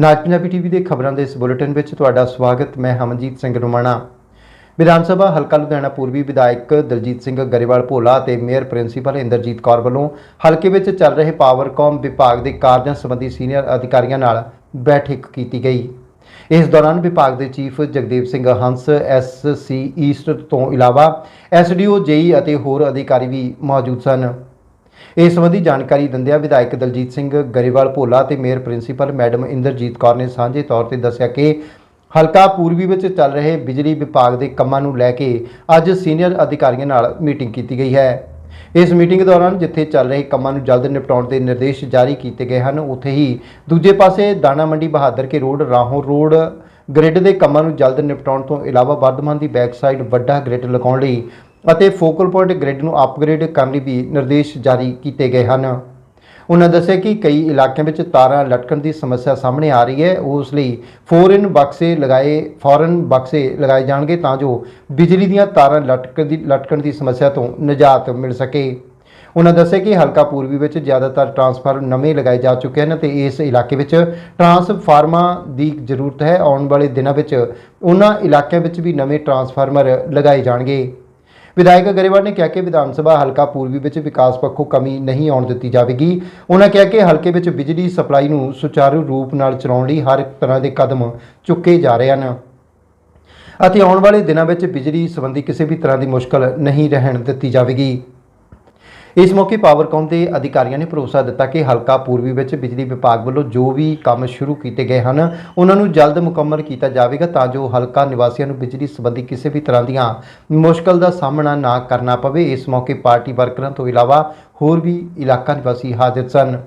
ਨਾਜ Punjabi TV ਦੇ ਖਬਰਾਂ ਦੇ ਇਸ ਬੁਲੇਟਿਨ ਵਿੱਚ ਤੁਹਾਡਾ ਸਵਾਗਤ, ਮੈਂ ਹਮਨਜੀਤ ਸਿੰਘ ਰੁਮਾਣਾ। ਵਿਧਾਨ ਸਭਾ ਹਲਕਾ ਲੁਧਿਆਣਾ ਪੂਰਬੀ ਵਿਧਾਇਕ ਦਲਜੀਤ ਸਿੰਘ ਗਰੇਵਾਲ ਭੋਲਾ ਅਤੇ ਮੇਅਰ ਪ੍ਰਿੰਸੀਪਲ ਇੰਦਰਜੀਤ ਕੌਰ ਵੱਲੋਂ ਹਲਕੇ ਵਿੱਚ ਚੱਲ ਰਹੇ ਪਾਵਰਕਾਮ ਵਿਭਾਗ ਦੇ ਕਾਰਜਾਂ ਸੰਬੰਧੀ ਸੀਨੀਅਰ ਅਧਿਕਾਰੀਆਂ ਨਾਲ ਬੈਠਕ ਕੀਤੀ ਗਈ। ਇਸ ਦੌਰਾਨ ਵਿਭਾਗ ਦੇ chief Jagdev Singh Hans SC east ਤੋਂ ਇਲਾਵਾ ਐਸਡੀਓ ਜੇਈ ਅਤੇ ਹੋਰ ਅਧਿਕਾਰੀ ਵੀ ਮੌਜੂਦ ਸਨ। ਇਸ ਸੰਬੰਧੀ ਜਾਣਕਾਰੀ ਦਿੰਦਿਆਂ ਵਿਧਾਇਕ ਦਲਜੀਤ ਸਿੰਘ ਗਰੇਵਾਲ ਭੋਲਾ ਤੇ mayor principal madam Inderjit Kaur ਨੇ ਸਾਂਝੇ ਤੌਰ ਤੇ ਦੱਸਿਆ ਕਿ ਹਲਕਾ ਪੂਰਬੀ ਵਿੱਚ ਚੱਲ ਰਹੇ ਬਿਜਲੀ ਵਿਭਾਗ ਦੇ ਕੰਮਾਂ ਨੂੰ ਲੈ ਕੇ ਅੱਜ ਸੀਨੀਅਰ ਅਧਿਕਾਰੀਆਂ ਨਾਲ ਮੀਟਿੰਗ ਕੀਤੀ ਗਈ ਹੈ। ਇਸ ਮੀਟਿੰਗ ਦੌਰਾਨ ਜਿੱਥੇ ਚੱਲ ਰਹੇ ਕੰਮਾਂ ਨੂੰ ਜਲਦ ਨਿਪਟਾਉਣ ਦੇ ਨਿਰਦੇਸ਼ ਜਾਰੀ ਕੀਤੇ ਗਏ ਹਨ, ਉੱਥੇ ਹੀ ਦੂਜੇ ਪਾਸੇ ਦਾਣਾ ਮੰਡੀ Bahadur Ke road, Rahon road grid ਦੇ ਕੰਮਾਂ ਨੂੰ ਜਲਦ ਨਿਪਟਾਉਣ ਤੋਂ ਇਲਾਵਾ ਵਰਧਮਾਨ ਦੀ ਬੈਕ ਸਾਈਡ ਵੱਡਾ ਗ੍ਰਿਡ ਲਗਾਉਣ ਲਈ ਅਤੇ ਫੋਕਲ ਪੁਆਇੰਟ ਗ੍ਰਿਡ ਨੂੰ ਅਪਗ੍ਰੇਡ ਕਰਨ ਲਈ ਵੀ ਨਿਰਦੇਸ਼ ਜਾਰੀ ਕੀਤੇ ਗਏ ਹਨ। ਉਹਨਾਂ ਦੱਸਿਆ ਕਿ ਕਈ ਇਲਾਕਿਆਂ ਵਿੱਚ ਤਾਰਾਂ ਲਟਕਣ ਦੀ ਸਮੱਸਿਆ ਸਾਹਮਣੇ ਆ ਰਹੀ ਹੈ। ਉਸ ਲਈ ਫੋਰਨ ਬਕਸੇ ਲਗਾਏ ਫੋਰਨ ਬਕਸੇ ਲਗਾਏ ਜਾਣਗੇ ਤਾਂ ਜੋ ਬਿਜਲੀ ਦੀਆਂ ਤਾਰਾਂ ਲਟਕਣ ਦੀ ਲਟਕਣ ਦੀ ਸਮੱਸਿਆ ਤੋਂ ਨਿਜਾਤ ਮਿਲ ਸਕੇ। ਉਹਨਾਂ ਦੱਸਿਆ ਕਿ ਹਲਕਾ ਪੂਰਬੀ ਵਿੱਚ ਜ਼ਿਆਦਾਤਰ ਟਰਾਂਸਫਾਰਮਰ ਨਵੇਂ ਲਗਾਏ ਜਾ ਚੁੱਕੇ ਹਨ ਤੇ ਇਸ ਇਲਾਕੇ ਵਿੱਚ ਟਰਾਂਸਫਾਰਮਾਂ ਦੀ ਜ਼ਰੂਰਤ ਹੈ। ਆਉਣ ਵਾਲੇ ਦਿਨਾਂ ਵਿੱਚ ਉਹਨਾਂ ਇਲਾਕਿਆਂ ਵਿੱਚ ਵੀ ਨਵੇਂ ਟਰਾਂਸਫਾਰਮਰ ਲਗਾਏ ਜਾਣਗੇ। ਵਿਧਾਇਕ ਗਰੇਵਾਲ ਨੇ ਕਿਹਾ ਕਿ ਵਿਧਾਨ ਸਭਾ ਹਲਕਾ ਪੂਰਬੀ ਵਿੱਚ ਵਿਕਾਸ ਪੱਖੋਂ ਕਮੀ ਨਹੀਂ ਆਉਣ ਦਿੱਤੀ ਜਾਵੇਗੀ। ਉਹਨਾਂ ਕਿਹਾ ਕਿ ਹਲਕੇ ਵਿੱਚ ਬਿਜਲੀ ਸਪਲਾਈ ਨੂੰ ਸੁਚਾਰੂ ਰੂਪ ਨਾਲ ਚਲਾਉਣ ਲਈ ਹਰ ਤਰ੍ਹਾਂ ਦੇ ਕਦਮ ਚੁੱਕੇ ਜਾ ਰਹੇ ਹਨ। ਅਤੇ ਆਉਣ ਵਾਲੇ ਦਿਨਾਂ ਵਿੱਚ ਬਿਜਲੀ ਸੰਬੰਧੀ ਕਿਸੇ ਵੀ ਤਰ੍ਹਾਂ ਦੀ ਮੁਸ਼ਕਲ ਨਹੀਂ ਰਹਿਣ ਦਿੱਤੀ ਜਾਵੇਗੀ। ਇਸ ਮੌਕੇ ਪਾਵਰਕੌਮ ਦੇ ਅਧਿਕਾਰੀਆਂ ਨੇ ਭਰੋਸਾ ਦਿੱਤਾ ਕਿ ਹਲਕਾ ਪੂਰਬੀ ਵਿੱਚ ਬਿਜਲੀ ਵਿਭਾਗ ਵੱਲੋਂ ਜੋ ਵੀ ਕੰਮ ਸ਼ੁਰੂ ਕੀਤੇ ਗਏ ਹਨ, ਉਹਨਾਂ ਨੂੰ ਜਲਦ ਮੁਕੰਮਲ ਕੀਤਾ ਜਾਵੇਗਾ ਤਾਂ ਜੋ ਹਲਕਾ ਨਿਵਾਸੀਆਂ ਨੂੰ ਬਿਜਲੀ ਸੰਬੰਧੀ ਕਿਸੇ ਵੀ ਤਰ੍ਹਾਂ ਦੀਆਂ ਮੁਸ਼ਕਲ ਦਾ ਸਾਹਮਣਾ ਨਾ ਕਰਨਾ ਪਵੇ। ਇਸ ਮੌਕੇ ਪਾਰਟੀ ਵਰਕਰਾਂ ਤੋਂ ਇਲਾਵਾ ਹੋਰ ਵੀ ਇਲਾਕਾ ਨਿਵਾਸੀ ਹਾਜ਼ਰ ਸਨ।